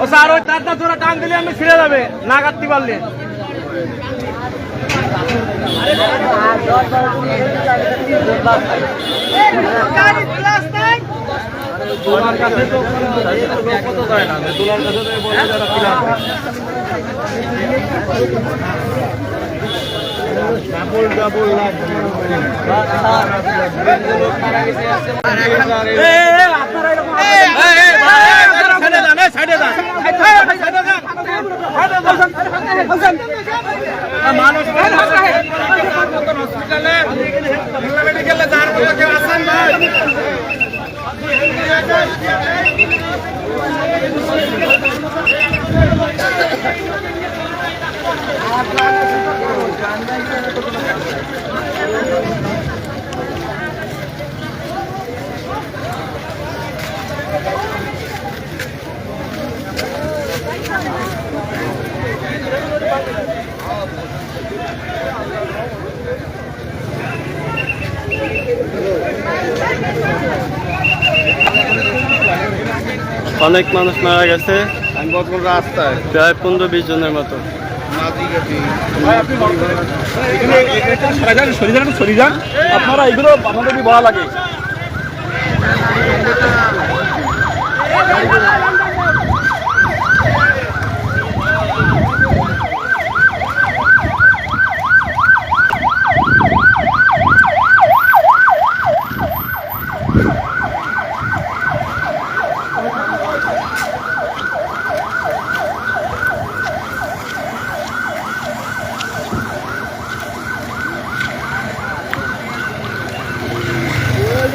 ও sir ওই তারটা ধরে টান দিলে আমি ছিঁড়ে যাবে না কাটতে পারলে দোলার কাছে তো কত যায় না দোলার কাছে তো বলে যারা মানুষ হসপিটালে মেডিকেলে যার অনেক মানুষ মারা গেছে। রাস্তায়। প্রায় পনেরো বিশ জনের মতো। আপনারা এগুলো আপনাদের কি বলা লাগে।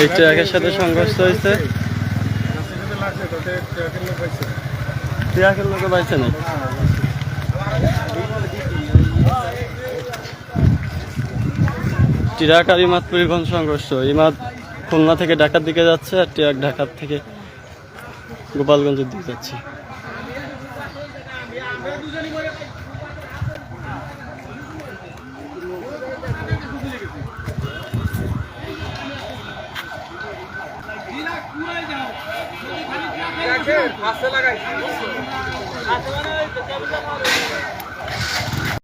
এই ট্রাকের সাথে সংঘর্ষ হয়েছে। ট্রাকের লোকে পাইছে না? ট্রাক আর ইমাদ পরিবহন সংঘর্ষ। ইমাদ খুলনা থেকে ঢাকার দিকে যাচ্ছে আর ট্রাক ঢাকার থেকে গোপালগঞ্জের দিকে যাচ্ছে। হাসে লাগাই